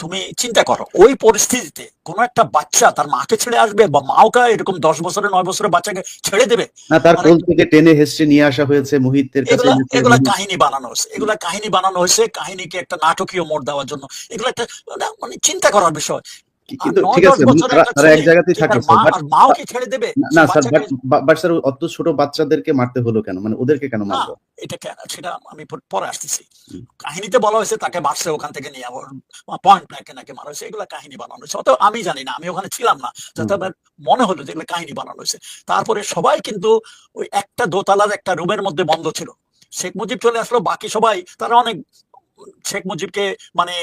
তুমি চিন্তা করো ওই পরিস্থিতিতে কোন একটা বাচ্চা তার মাকে ছেড়ে আসবে বা মাওকা এরকম দশ বছরে নয় বছরের বাচ্চাকে ছেড়ে দেবে? না তার মানে- কোল থেকে টেনে হেসে নিয়ে আসা হয়েছে মুহিতের কাছে এগুলা কাহিনী বানানো হয়েছে। এগুলা কাহিনী বানানো হয়েছে। কাহিনীকে একটা নাটকীয় মোড় দেওয়ার জন্য। এগুলো একটা মানে চিন্তা করার বিষয়। কিন্তু ঠিক আছে তারা এক জায়গাতেই থাকে তার স্যার মা বাট আর মাও কি ছেড়ে দেবে না স্যার বাট স্যার অত ছোট বাচ্চাদেরকে মারতে হলো কেন? মানে ওদেরকে কেন মারলো? এটা সেটা আমি পরে আসতেছি। কাহিনীতে বলা হয়েছে তাকে মারছে ওখান থেকে নিয়ে পয়েন্ট ব্ল্যাঙ্কে নাকি মারা হয়েছে এগুলো কাহিনী বানানো হয়েছে। অত আমি জানি না আমি ওখানে ছিলাম না যাতে আমার মনে হলো যে এগুলো কাহিনী বানানো হয়েছে। তারপরে সবাই কিন্তু ওই একটা দোতলার একটা রুমের মধ্যে বন্ধ ছিল। শেখ মুজিব চলে আসলো বাকি সবাই তারা অনেক শেখ মুজিবকে মানে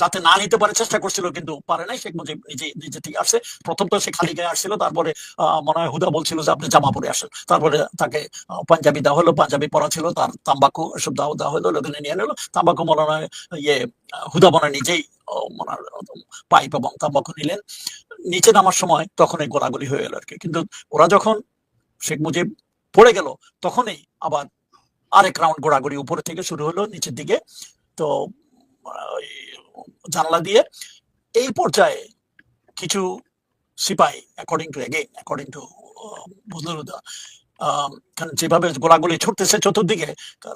যাতে না নিতে পারে চেষ্টা করছিল, কিন্তু পারে নাই। শেখ মুজিব নিজে নিজে ঠিক আসছে প্রথম তো সে খালি গায়ে আসছিল, তারপরে মনে হয় হুদা বলছিল যে আপনি জামা পরে আসেন। তারপরে তাকে পাঞ্জাবি দেওয়া হলো, পাঞ্জাবি পরা ছিল, তার তাম্বাকু এসব দেওয়া দেওয়া হলো ওখানে নিয়ে নিলো। তাম্বাকু মনে হয় ইয়ে হুদা মনে নিজেই পাইপ এবং তাম্বাকু নিলেন। নিচে নামার সময় তখন এই গোলাগুলি হয়ে গেল আর কি। কিন্তু ওরা যখন শেখ মুজিব পড়ে গেল, তখনই আবার আরেক রাউন্ড গোড়াগড়ি উপর থেকে শুরু হলো, নিচের দিকে। তো জানলা দিয়ে এই পর্যায়ে কিছু সিপাহী according to again according to বদলুদা কারণ যেভাবে গোলাগুলি ছুটতেছে চতুর্দিকে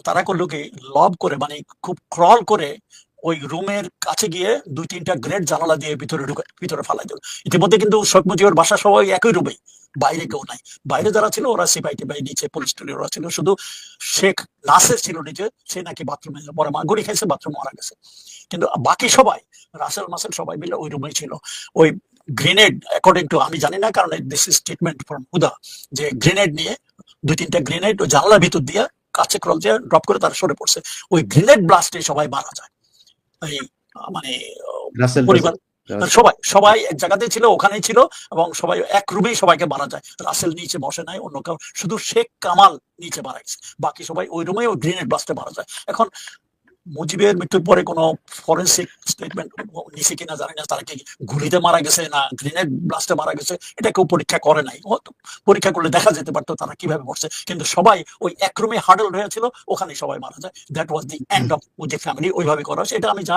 তারা করল কি লব করে মানে খুব ক্রল করে ওই রুমের কাছে গিয়ে দুই তিনটা গ্রেড জানালা দিয়ে ভিতরে ঢুকে, ভিতরে ফালাই দিল। ইতিমধ্যে কিন্তু শেখ মুজিবের বাসা সবাই একই রুমেই বাইরে কেউ নাই। বাইরে যারা ছিল ওরা সিপাই টিপাই নিচে পুলিশ টুলি ওরা ছিল। শুধু শেখ নাসের ছিল নিচে সে নাকি বাথরুমে পরে মা গুড়ি খাইছে বাথরুম মারা গেছে। কিন্তু বাকি সবাই রাসেল মাসেল সবাই মিলে ওই রুমে ছিল। ওই গ্রেনেড অ্যাকর্ডিং টু আমি জানি না কারণ this is statement from Huda যে গ্রেনেড নিয়ে দুই তিনটা গ্রেনেড ওই জানলার ভিতর দিয়ে কাছে ক্রল দিয়ে ড্রপ করে তারা সরে পড়ছে। ওই গ্রেনেড ব্লাস্টে সবাই মারা যায়। এই মানে পরিবার সবাই সবাই এক জায়গাতে ছিল, ওখানেই ছিল, এবং সবাই এক রুমেই সবাইকে মারা যায়। রাসেল নিচে বসে নাই, অন্য কেউ, শুধু শেখ কামাল নিচে মারা বাকি সবাই ওই রুমে ওই গ্রেনেড ব্লাস্টে মারা যায়। এখন মুজিবের মৃত্যুর পরে কোনো ফরেন্সিক স্টেটমেন্ট নিচে কিনা জানি না, তারা কি গুলিতে মারা গেছে না গ্রেনেড ব্লাস্টে মারা গেছে, এটা কেউ পরীক্ষা করে নাই। পরীক্ষা করলে দেখা যেতে পারতো তারা কীভাবে মরছে। কিন্তু সবাই ওই এক রুমে হার্ডল হয়েছিল ওখানে সবাই মারা যায়। That was the end of Mujib family ওইভাবে করা হয়েছে। এটা আমি যা